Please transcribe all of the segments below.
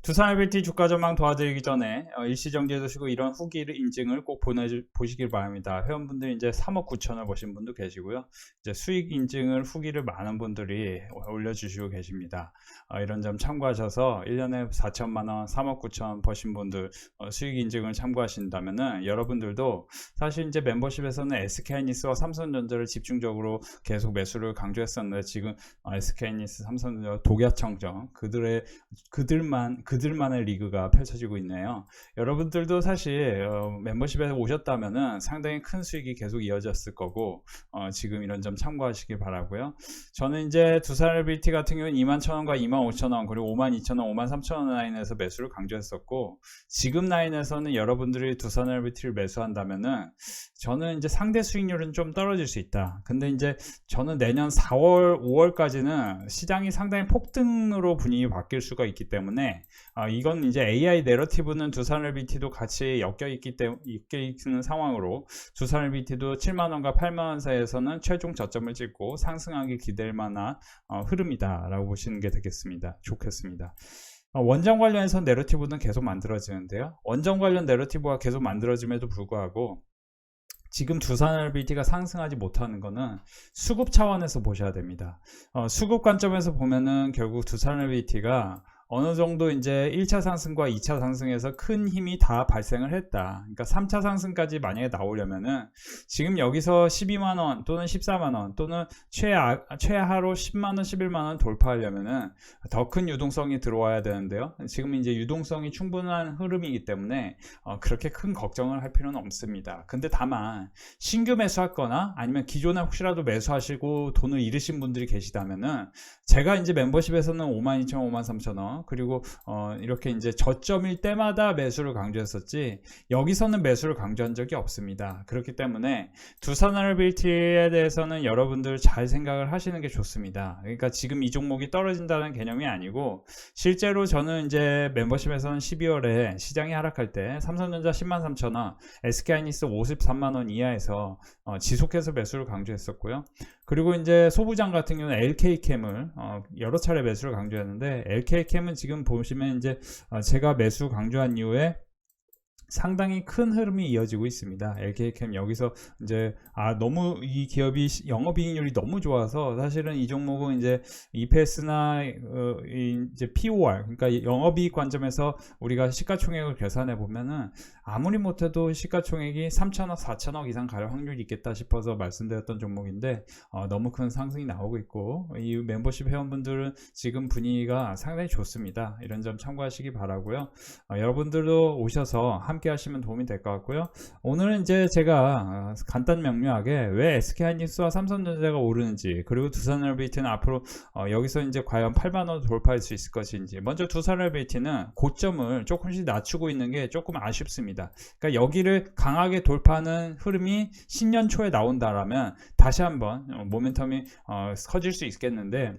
두산 IBT 주가 전망 도와드리기 전에 어, 일시 정지해 두시고 이런 후기를 인증을 꼭 보내 보시길 바랍니다. 회원분들 이제 3억 9천을 보신 분도 계시고요. 이제 수익 인증을 후기를 많은 분들이 올려주시고 계십니다. 어, 이런 점 참고하셔서 1년에 4천만 원, 3억 9천 버신 분들 어, 수익 인증을 참고하신다면은 여러분들도 사실 이제 멤버십에서는 SK하이닉스와 삼성전자를 집중적으로 계속 매수를 강조했었는데 지금 어, SK하이닉스, 삼성전자, 독야청정 그들의 그들만 그들만의 리그가 펼쳐지고 있네요. 여러분들도 사실 어, 멤버십에 오셨다면은 상당히 큰 수익이 계속 이어졌을 거고 어, 지금 이런 점 참고하시길 바라고요. 저는 이제 두산 LBT 같은 경우는 2만 1천원과 2만 5천원 그리고 5만 2천원, 5만 3천원 라인에서 매수를 강조했었고 지금 라인에서는 여러분들이 두산 LBT를 매수한다면은 저는 이제 상대 수익률은 좀 떨어질 수 있다. 근데 이제 저는 내년 4월, 5월까지는 시장이 상당히 폭등으로 분위기 바뀔 수가 있기 때문에 아, 이건 이제 AI 내러티브는 두산을 BT도 같이 엮여 있기 때문에 엮여 있는 상황으로 두산을 BT도 7만 원과 8만 원 사이에서는 최종 저점을 찍고 상승하기 기댈 만한 어, 흐름이다라고 보시는 게 되겠습니다. 좋겠습니다. 어, 원전 관련해서 내러티브는 계속 만들어지는데요. 원전 관련 내러티브가 계속 만들어짐에도 불구하고 지금 두산 LBT가 상승하지 못하는 것은 수급 차원에서 보셔야 됩니다. 어, 수급 관점에서 보면은 결국 두산 LBT가 어느 정도 이제 1차 상승과 2차 상승에서 큰 힘이 다 발생을 했다. 그러니까 3차 상승까지 만약에 나오려면은 지금 여기서 12만 원 또는 14만 원 또는 최하, 최하로 10만 원, 11만 원 돌파하려면은 더 큰 유동성이 들어와야 되는데요. 지금 이제 유동성이 충분한 흐름이기 때문에 어, 그렇게 큰 걱정을 할 필요는 없습니다. 근데 다만 신규 매수할 거나 아니면 기존에 혹시라도 매수하시고 돈을 잃으신 분들이 계시다면은 제가 이제 멤버십에서는 52,000원, 53,000원 그리고 어, 이렇게 이제 저점일 때마다 매수를 강조했었지 여기서는 매수를 강조한 적이 없습니다. 그렇기 때문에 두산알빌티에 대해서는 여러분들 잘 생각을 하시는 게 좋습니다. 그러니까 지금 이 종목이 떨어진다는 개념이 아니고 실제로 저는 이제 멤버십에서는 12월에 시장이 하락할 때 삼성전자 10만 3천 원, SK하이닉스 53만 원 이하에서 어, 지속해서 매수를 강조했었고요. 그리고 이제 소부장 같은 경우는 LK캠을 어, 여러 차례 매수를 강조했는데 LK캠은 지금 보시면 이제 어, 제가 매수 강조한 이후에 상당히 큰 흐름이 이어지고 있습니다. LK캠 여기서 이제 아 너무 이 기업이 영업이익률이 너무 좋아서 사실은 이 종목은 이제 EPS나 어, 이제 POR 그러니까 영업이익 관점에서 우리가 시가총액을 계산해 보면은 아무리 못해도 시가총액이 3천억, 4천억 이상 갈 확률이 있겠다 싶어서 말씀드렸던 종목인데 어, 너무 큰 상승이 나오고 있고 이 멤버십 회원분들은 지금 분위기가 상당히 좋습니다. 이런 점 참고하시기 바라고요. 어, 여러분들도 오셔서 함께 하시면 도움이 될 것 같고요. 오늘은 이제 제가 어, 간단 명료하게 왜 SK하이닉스와 삼성전자가 오르는지 그리고 두산얼베이트는 앞으로 어, 여기서 이제 과연 8만 원 돌파할 수 있을 것인지 먼저 두산얼베이트는 고점을 조금씩 낮추고 있는 게 조금 아쉽습니다. 그러니까 여기를 강하게 돌파하는 흐름이 신년 초에 나온다라면 다시 한번 어, 모멘텀이 어, 커질 수 있겠는데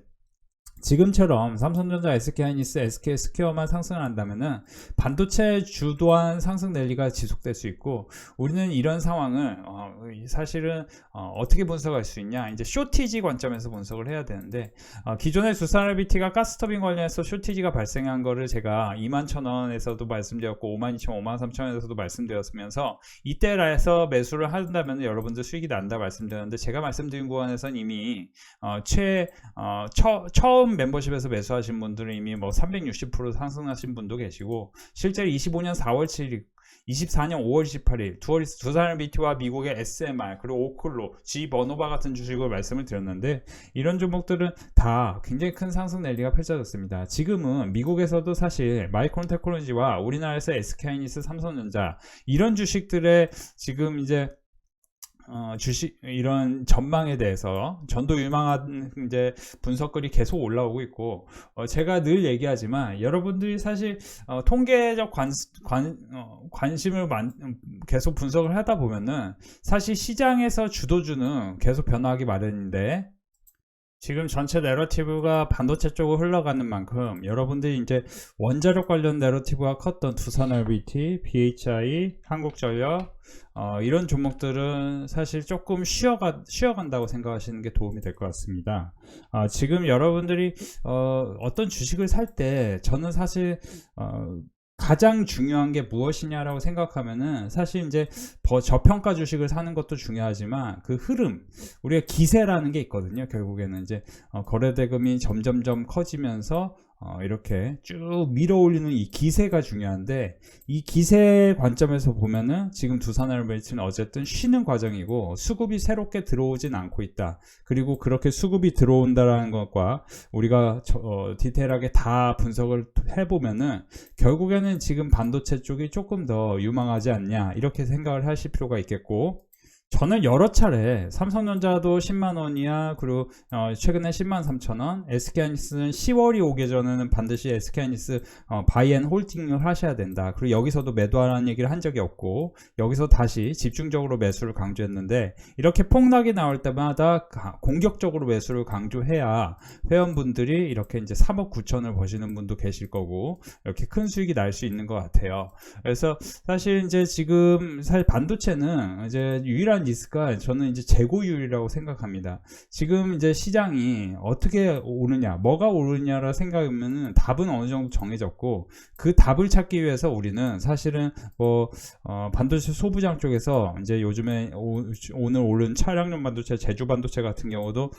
지금처럼 삼성전자, SK하이닉스, SK 스퀘어만 상승을 한다면은 반도체 주도한 상승 랠리가 지속될 수 있고 우리는 이런 상황을 어, 사실은 어, 떻게 분석할 수 있냐 이제 쇼티지 관점에서 분석을 해야 되는데 어, 기존의 두산알비티가 가스터빈 관련해서 쇼티지가 발생한 거를 제가 2만 천원에서도 말씀드렸고 5만 2천, 5만 3천 원에서도 말씀드렸으면서 이때라서 매수를 한다면 여러분들 수익이 난다 말씀드렸는데 제가 말씀드린 구간에서는 이미 어, 최 어, 처, 처음 처음 멤버십에서 매수하신 분들은 이미 뭐 360% 상승하신 분도 계시고 실제로 25년 4월 7일 24년 5월 28일 두어리스 두산을 BT와 미국의 SMR 그리고 오클로 G 버노바 같은 주식을 말씀을 드렸는데 이런 종목들은 다 굉장히 큰 상승 랠리가 펼쳐졌습니다. 지금은 미국에서도 사실 마이크론 테크놀로지와 우리나라에서 SK하이닉스 삼성전자 이런 주식들의 지금 이제 어, 주식 이런 전망에 대해서 전도 유망한 이제 분석글이 계속 올라오고 있고 어, 제가 늘 얘기하지만 여러분들이 사실 어, 통계적 관, 관 어, 관심을 만, 계속 분석을 하다 보면은 사실 시장에서 주도주는 계속 변화하기 마련인데 지금 전체 내러티브가 반도체 쪽으로 흘러가는 만큼 여러분들이 이제 원자력 관련 내러티브가 컸던 두산RBT, BHI, 한국전력 어, 이런 종목들은 사실 조금 쉬어가, 쉬어간다고 생각하시는 게 도움이 될 것 같습니다. 아, 지금 여러분들이 어, 어떤 주식을 살 때 저는 사실 어, 가장 중요한 게 무엇이냐라고 생각하면은 사실 이제 버- 저평가 주식을 사는 것도 중요하지만 그 흐름 우리가 기세라는 게 있거든요. 결국에는 이제 어, 거래 대금이 점점점 커지면서 어, 이렇게 쭉 밀어 올리는 이 기세가 중요한데 이 기세 관점에서 보면은 지금 두산알베이트는 어쨌든 쉬는 과정이고 수급이 새롭게 들어오진 않고 있다. 그리고 그렇게 수급이 들어온다라는 것과 우리가 저- 어, 디테일하게 다 분석을 해보면은 결국에는 지금 반도체 쪽이 조금 더 유망하지 않냐 이렇게 생각을 하실 필요가 있겠고 저는 여러 차례 삼성전자도 10만 원이야 그리고 어, 최근에 10만 3천 원 SK하이닉스는 10월이 오기 전에는 반드시 SK하이닉스 어, 바이앤 홀딩을 하셔야 된다 그리고 여기서도 매도하라는 얘기를 한 적이 없고 여기서 다시 집중적으로 매수를 강조했는데 이렇게 폭락이 나올 때마다 가- 공격적으로 매수를 강조해야 회원분들이 이렇게 이제 3억 9천을 버시는 분도 계실 거고 이렇게 큰 수익이 날 수 있는 것 같아요. 그래서 사실 이제 지금 사실 반도체는 이제 유일한 리스크가 저는 이제 재고율이라고 생각합니다. 지금 이제 시장이 어떻게 오르냐, 뭐가 오르냐라 생각하면은 답은 어느 정도 정해졌고 그 답을 찾기 위해서 우리는 사실은 뭐 어, 반도체 소부장 쪽에서 이제 요즘에 오, 오늘 오른 차량용 반도체, 제주 반도체 같은 경우도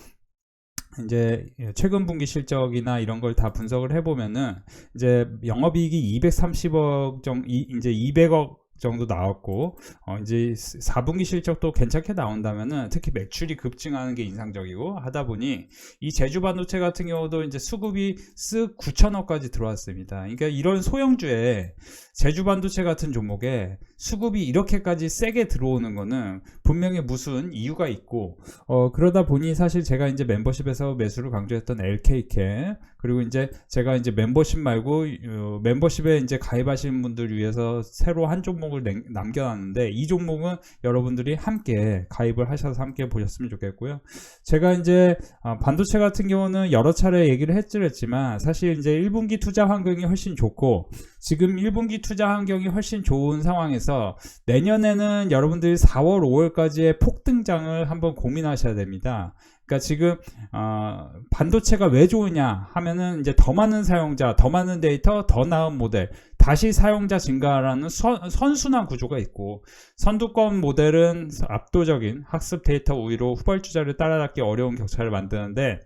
이제 최근 분기 실적이나 이런 걸 다 분석을 해보면은 이제 영업이익이 230억 정 이- 이제 200억 정도 나왔고 어 이제 4분기 실적도 괜찮게 나온다면은 특히 매출이 급증하는 게 인상적이고 하다 보니 이 제주 반도체 같은 경우도 이제 수급이 쓱 9천억까지 들어왔습니다. 그러니까 이런 소형주에 제주 반도체 같은 종목에 수급이 이렇게까지 세게 들어오는 거는 분명히 무슨 이유가 있고 어 그러다 보니 사실 제가 이제 멤버십에서 매수를 강조했던 LK캠 그리고 이제 제가 이제 멤버십 말고 어, 멤버십에 이제 가입하시는 분들 위해서 새로 한 종목을 냉- 남겨놨는데 이 종목은 여러분들이 함께 가입을 하셔서 함께 보셨으면 좋겠고요. 제가 이제 아, 반도체 같은 경우는 여러 차례 얘기를 했지만 사실 이제 1분기 투자 환경이 훨씬 좋고 지금 1분기 투자 환경이 훨씬 좋은 상황에서 내년에는 여러분들이 4월, 5월까지의 폭등장을 한번 고민하셔야 됩니다. 그러니까 지금 어, 반도체가 왜 좋으냐 하면은 이제 더 많은 사용자, 더 많은 데이터, 더 나은 모델, 다시 사용자 증가라는 선, 선순환 구조가 있고 선두권 모델은 압도적인 학습 데이터 우위로 후발주자를 따라잡기 어려운 격차를 만드는데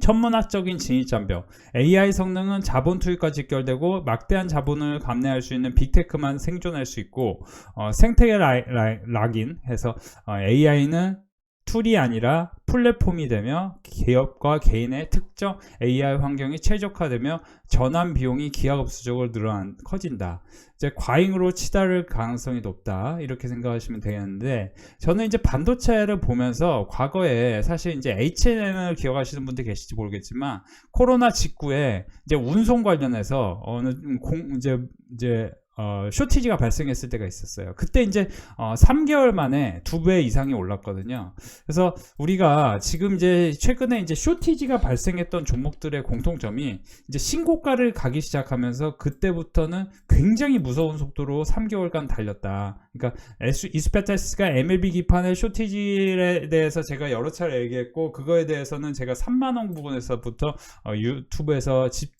천문학적인 진입장벽, AI 성능은 자본 투입과 직결되고 막대한 자본을 감내할 수 있는 빅테크만 생존할 수 있고 어, 생태계 라, 라, 락인 해서 어, AI는 툴이 아니라 플랫폼이 되며 기업과 개인의 특정 AI 환경이 최적화되며 전환 비용이 기하급수적으로 늘어난 커진다. 이제 과잉으로 치달을 가능성이 높다 이렇게 생각하시면 되겠는데 저는 이제 반도체를 보면서 과거에 사실 이제 H&M을 기억하시는 분들 계실지 모르겠지만 코로나 직후에 이제 운송 관련해서 어느 공 이제 이제 어, 쇼티지가 발생했을 때가 있었어요. 그때 이제 어, 3개월 만에 두 배 이상이 올랐거든요. 그래서 우리가 지금 이제 최근에 이제 쇼티지가 발생했던 종목들의 공통점이 이제 신고가를 가기 시작하면서 그때부터는 굉장히 무서운 속도로 3개월간 달렸다. 그러니까 이스페테스가 MLB 기판의 쇼티지에 대해서 제가 여러 차례 얘기했고 그거에 대해서는 제가 3만 원 부분에서부터 어, 유튜브에서 집 어,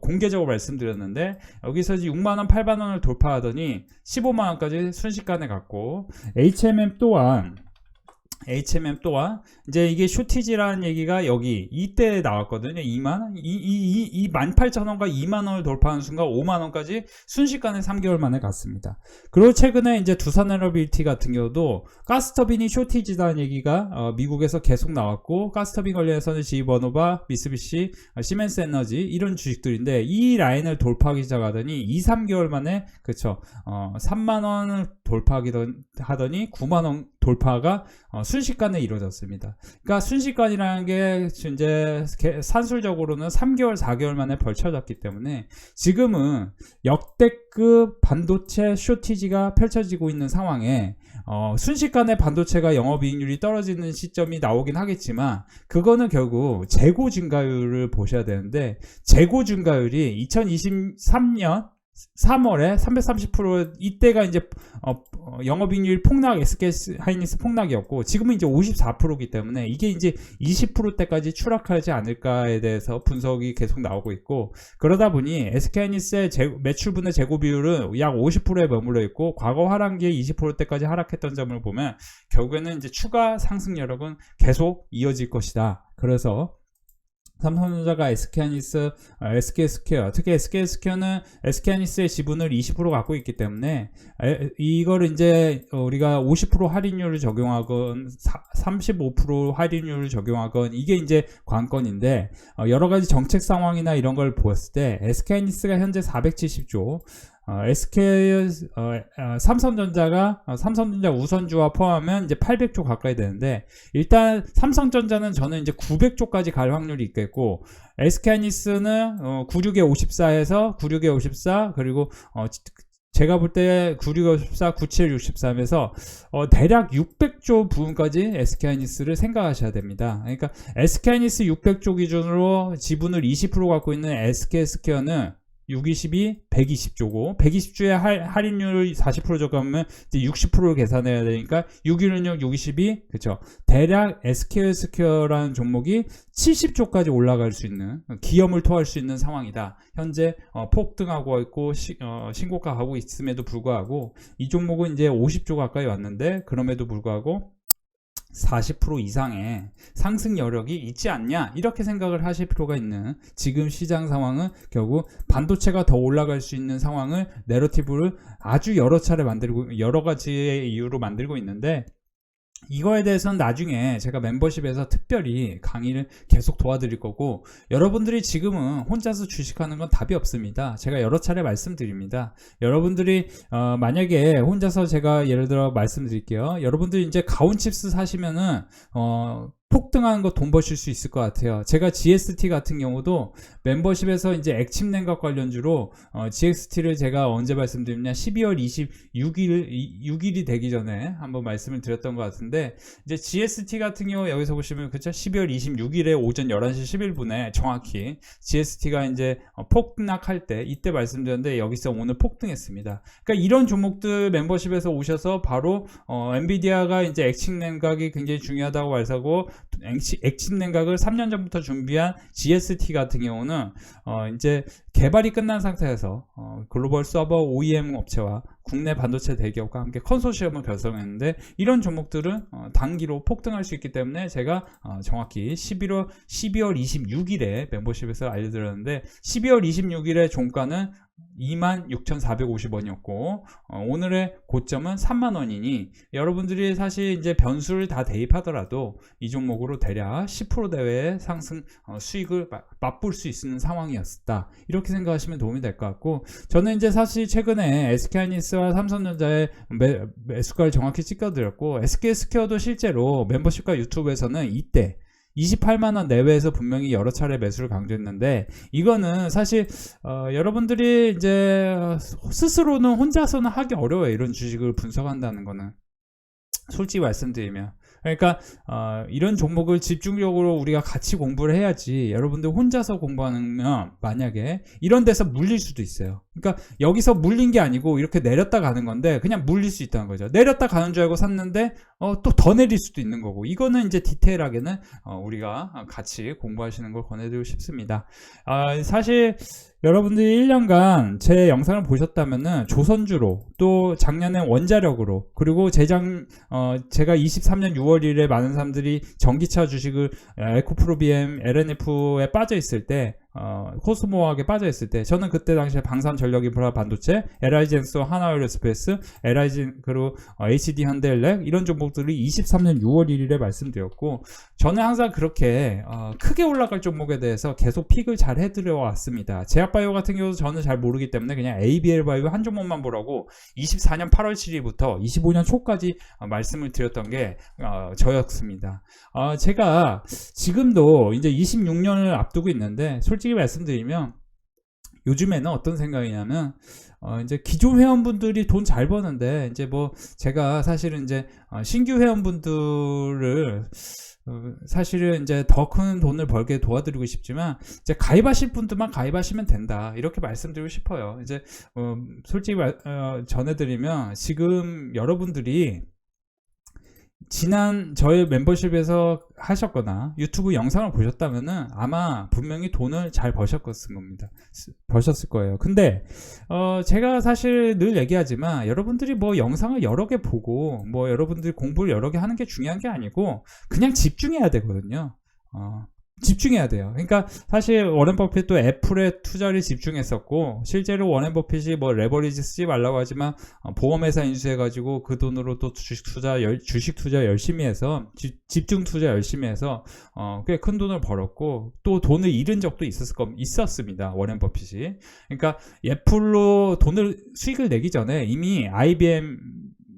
공개적으로 말씀드렸는데 여기서 이제 6만 원, 8만 원을 돌파하더니 15만 원까지 순식간에 갔고 HMM 또한 HMM 또한 이제 이게 쇼티지라는 얘기가 여기 이때 나왔거든요. 2만 원, 이이 18,000원과 2만 원을 돌파하는 순간 5만 원까지 순식간에 3개월 만에 갔습니다. 그리고 최근에 이제 두산 에너빌티 같은 경우도 가스터빈이 쇼티지다는 얘기가 어, 미국에서 계속 나왔고 가스터빈 관련해서는 지버노바, 미쓰비시, 어, 시멘스 에너지 이런 주식들인데 이 라인을 돌파하기 시작하더니 2, 3개월 만에 그쵸 어, 3만 원을 돌파하기 하더니 9만 원 돌파가 어, 순식간에 이루어졌습니다. 그러니까 순식간이라는 게 이제 개- 산술적으로는 3개월, 4개월 만에 벌쳐졌기 때문에 지금은 역대급 반도체 쇼티지가 펼쳐지고 있는 상황에 어, 순식간에 반도체가 영업이익률이 떨어지는 시점이 나오긴 하겠지만 그거는 결국 재고 증가율을 보셔야 되는데 재고 증가율이 2023년 3월에 330% 이때가 이제 어, 어, 영업이익률 폭락 SK 하이닉스 폭락이었고 지금은 이제 54%이기 때문에 이게 이제 20%대까지 추락하지 않을까에 대해서 분석이 계속 나오고 있고 그러다 보니 SK 하이닉스의 재- 매출분의 재고 비율은 약 50%에 머물러 있고 과거 하락기에 20%대까지 하락했던 점을 보면 결국에는 이제 추가 상승 여력은 계속 이어질 것이다. 그래서 삼성전자가 SK하이닉스, 어, SK스퀘어, 특히 SK스퀘어는 SK하이닉스의 지분을 20% 갖고 있기 때문에 에, 이거를 이제 어, 우리가 50% 할인율을 적용하건 사- 35% 할인율을 적용하건 이게 이제 관건인데 어, 여러 가지 정책 상황이나 이런 걸 보았을 때 SK하이닉스가 현재 470조, 어, SK 어, 어, 삼성전자가 어, 삼성전자 우선주와 포함하면 이제 800조 가까이 되는데 일단 삼성전자는 저는 이제 900조까지 갈 확률이 있겠고 SK하이닉스는 어, 96에 54에서 96에 54 그리고 어, 지- 제가 볼 때 96에 54, 97, 63에서 어, 대략 600조 부분까지 SK하이닉스를 생각하셔야 됩니다. 그러니까 SK하이닉스 600조 기준으로 지분을 20% 갖고 있는 SK스퀘어는 622, 120조고 120조의 할, 할인율 40% 적용하면 이제 60%를 계산해야 되니까 616, 622 그쵸 대략 SK 스퀘어라는 종목이 70조까지 올라갈 수 있는 기염을 토할 수 있는 상황이다. 현재 어, 폭등하고 있고 시- 어, 신고가 가고 있음에도 불구하고 이 종목은 이제 50조 가까이 왔는데 그럼에도 불구하고 40% 이상의 상승 여력이 있지 않냐? 이렇게 생각을 하실 필요가 있는 지금 시장 상황은 결국 반도체가 더 올라갈 수 있는 상황을 내러티브를 아주 여러 차례 만들고 여러 가지의 이유로 만들고 있는데 이거에 대해서는 나중에 제가 멤버십에서 특별히 강의를 계속 도와드릴 거고 여러분들이 지금은 혼자서 주식하는 건 답이 없습니다. 제가 여러 차례 말씀드립니다. 여러분들이 어, 만약에 혼자서 제가 예를 들어 말씀드릴게요. 여러분들이 이제 가온칩스 사시면은 어, 폭등하는 거 돈 버실 수 있을 것 같아요. 제가 GST 같은 경우도 멤버십에서 이제 액침 냉각 관련주로 어, GXT를 제가 언제 말씀드렸냐 12월 26일 6일이 되기 전에 한번 말씀을 드렸던 것 같은데 이제 GST 같은 경우 여기서 보시면 그쵸 12월 26일에 오전 11시 11분에 정확히 GST가 이제 어, 폭락할 때 이때 말씀드렸는데 여기서 오늘 폭등했습니다. 그러니까 이런 종목들 멤버십에서 오셔서 바로 어, 엔비디아가 이제 액침 냉각이 굉장히 중요하다고 말하고 액침 냉각을 3년 전부터 준비한 GST 같은 경우는 어, 이제 개발이 끝난 상태에서 어, 글로벌 서버 OEM 업체와 국내 반도체 대기업과 함께 컨소시엄을 결성했는데 이런 종목들은 어, 단기로 폭등할 수 있기 때문에 제가 어, 정확히 11월 12월 26일에 멤버십에서 알려드렸는데 12월 26일에 종가는 26,450원이었고 어, 오늘의 고점은 3만 원이니 여러분들이 사실 이제 변수를 다 대입하더라도 이 종목으로 대략 10% 대외의 상승 어, 수익을 마- 맛볼 수 있는 상황이었다. 이렇게 생각하시면 도움이 될 것 같고 저는 이제 사실 최근에 SK하이닉스와 삼성전자의 매, 매수가를 정확히 찍어드렸고 SK스퀘어도 실제로 멤버십과 유튜브에서는 이때 28만원 내외에서 분명히 여러 차례 매수를 강조했는데 이거는 사실 어, 여러분들이 이제 스스로는 혼자서는 하기 어려워요 이런 주식을 분석한다는 거는. 솔직히 말씀드리면. 그러니까 어, 이런 종목을 집중적으로 우리가 같이 공부를 해야지 여러분들 혼자서 공부하면 만약에 이런 데서 물릴 수도 있어요 그러니까 여기서 물린 게 아니고 이렇게 내렸다 가는 건데 그냥 물릴 수 있다는 거죠. 내렸다 가는 줄 알고 샀는데 어, 또 더 내릴 수도 있는 거고. 이거는 이제 디테일하게는 어, 우리가 같이 공부하시는 걸 권해드리고 싶습니다. 아, 사실 여러분들이 1년간 제 영상을 보셨다면은 조선주로 또 작년에 원자력으로 그리고 재작 어 제가 23년 6월 1일에 많은 사람들이 전기차 주식을 에코프로비엠 LNF에 빠져 있을 때 어, 코스모학에 빠져 있을 때 저는 그때 당시에 방산 전력 인프라 반도체, LI젠스, 하나오일스페이스, LI진 그리고 어, HD 현대엘렉 이런 종목들이 23년 6월 1일에 말씀드렸고 저는 항상 그렇게 어, 크게 올라갈 종목에 대해서 계속 픽을 잘 해드려 왔습니다. 제약바이오 같은 경우도 저는 잘 모르기 때문에 그냥 ABL 바이오 한 종목만 보라고 24년 8월 7일부터 25년 초까지 어, 말씀을 드렸던 게 어, 저였습니다. 어, 제가 지금도 이제 26년을 앞두고 있는데 솔 직히 말씀드리면 요즘에는 어떤 생각이냐면 어 이제 기존 회원분들이 돈 잘 버는데 이제 뭐 제가 사실은 이제 어 신규 회원분들을 어 사실은 이제 더 큰 돈을 벌게 도와드리고 싶지만 이제 가입하실 분들만 가입하시면 된다 이렇게 말씀드리고 싶어요. 이제 어 솔직히 말, 어 전해드리면 지금 여러분들이 지난 저의 멤버십에서 하셨거나 유튜브 영상을 보셨다면은 아마 분명히 돈을 잘 버셨을 겁니다. 스- 버셨을 거예요. 근데 어 제가 사실 늘 얘기하지만 여러분들이 뭐 영상을 여러 개 보고 뭐 여러분들이 공부를 여러 개 하는 게 중요한 게 아니고 그냥 집중해야 되거든요. 어 집중해야 돼요. 그러니까 사실 워렌 버핏도 애플에 투자를 집중했었고 실제로 워렌 버핏이 뭐 레버리지 쓰지 말라고 하지만 어, 보험회사 인수해가지고 그 돈으로 또 주식 투자 열- 주식 투자 열심히 해서 지- 집중 투자 열심히 해서 어, 꽤 큰 돈을 벌었고 또 돈을 잃은 적도 있었을 겁 있었습니다 워렌 버핏이 그러니까 애플로 돈을 수익을 내기 전에 이미 IBM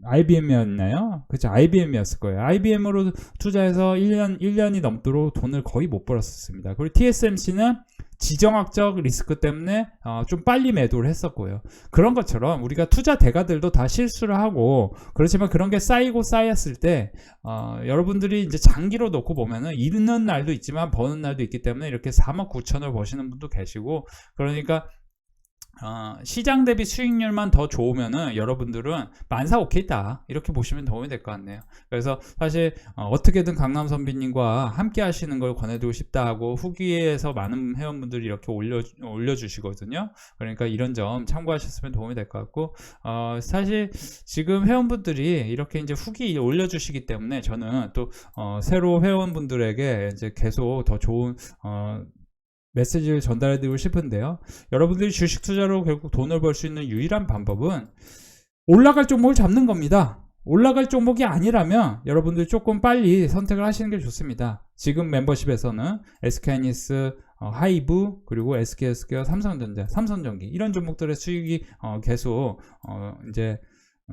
IBM이었나요? 그죠 IBM이었을 거예요. IBM으로 투자해서 1년 1년이 넘도록 돈을 거의 못 벌었습니다. 그리고 TSMC는 지정학적 리스크 때문에 어, 좀 빨리 매도를 했었고요. 그런 것처럼 우리가 투자 대가들도 다 실수를 하고 그렇지만 그런 게 쌓이고 쌓였을 때 어, 여러분들이 이제 장기로 놓고 보면은 잃는 날도 있지만 버는 날도 있기 때문에 이렇게 4억 9천을 버시는 분도 계시고 그러니까 어, 시장 대비 수익률만 더 좋으면은 여러분들은 만사 오케이다 이렇게 보시면 도움이 될 것 같네요. 그래서 사실 어, 떻게든 강남 선비님과 함께 하시는 걸 권해드리고 싶다 하고 후기에서 많은 회원분들이 이렇게 올려 올려주시거든요. 그러니까 이런 점 참고하셨으면 도움이 될 것 같고 어, 사실 지금 회원분들이 이렇게 이제 후기 올려주시기 때문에 저는 또 어, 새로 회원분들에게 이제 계속 더 좋은 어, 메시지를 전달해 드리고 싶은데요. 여러분들이 주식 투자로 결국 돈을 벌 수 있는 유일한 방법은 올라갈 종목을 잡는 겁니다. 올라갈 종목이 아니라면 여러분들 조금 빨리 선택을 하시는 게 좋습니다. 지금 멤버십에서는 SK하이닉스, 어, 하이브, 그리고 SK스퀘어, 삼성전자, 삼성전기 이런 종목들의 수익이 어, 계속 어, 이제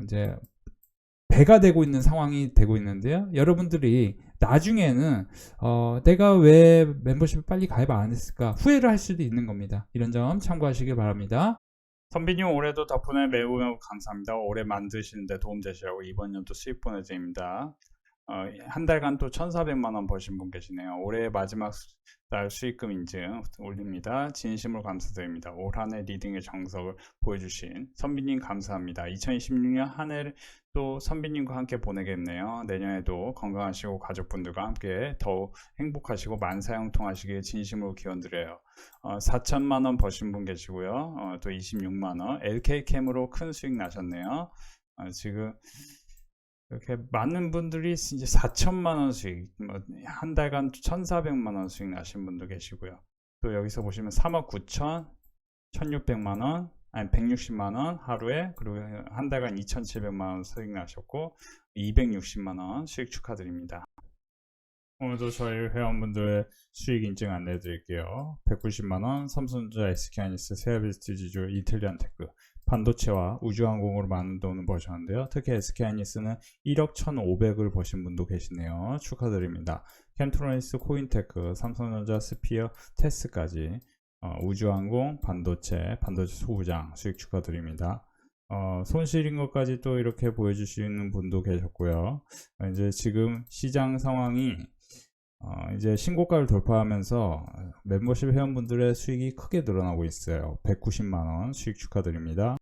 이제 배가 되고 있는 상황이 되고 있는데요. 여러분들이 나중에는 어, 내가 왜 멤버십을 빨리 가입 안 했을까 후회를 할 수도 있는 겁니다. 이런 점 참고하시길 바랍니다. 선비님 올해도 덕분에 매우 매우 감사합니다. 올해 만드시는데 도움 되시라고 이번 연도 수익 보내드립니다. 어, 한 달간 또 1,400만 원 버신 분 계시네요. 올해 마지막 수- 달 수익금 인증 올립니다. 진심으로 감사드립니다. 올 한 해 리딩의 정석을 보여주신 선비님 감사합니다. 2026년 한 해를 또 선비님과 함께 보내겠네요. 내년에도 건강하시고 가족분들과 함께 더욱 행복하시고 만사형통하시길 진심으로 기원드려요. 어, 4천만 원 버신 분 계시고요. 어, 또 26만 원 LK캠으로 큰 수익 나셨네요. 어, 지금 이렇게 많은 분들이 이제 4천만 원 수익, 뭐 한 달간 1,400만 원 수익 나신 분도 계시고요. 또 여기서 보시면 3억 9천, 1,600만 원, 아니 160만 원 하루에 그리고 한 달간 2,700만 원 수익 나셨고 260만 원 수익 축하드립니다. 오늘도 저희 회원분들의 수익 인증 안내 드릴게요. 190만원, 삼성전자 SK하이닉스, 세아비스티 지주, 이틀리안 테크, 반도체와 우주항공으로 돈을 버셨는데요. 특히 SK하이닉스는 1억 1,500을 버신 분도 계시네요. 축하드립니다. 캠트로니스, 코인테크, 삼성전자, 스피어, 테스까지 어, 우주항공, 반도체, 반도체 소부장 수익 축하드립니다. 어, 손실인 것까지 또 이렇게 보여주시는 분도 계셨고요. 어, 이제 지금 시장 상황이 어, 이제 신고가를 돌파하면서 멤버십 회원분들의 수익이 크게 늘어나고 있어요. 190만원 수익 축하드립니다.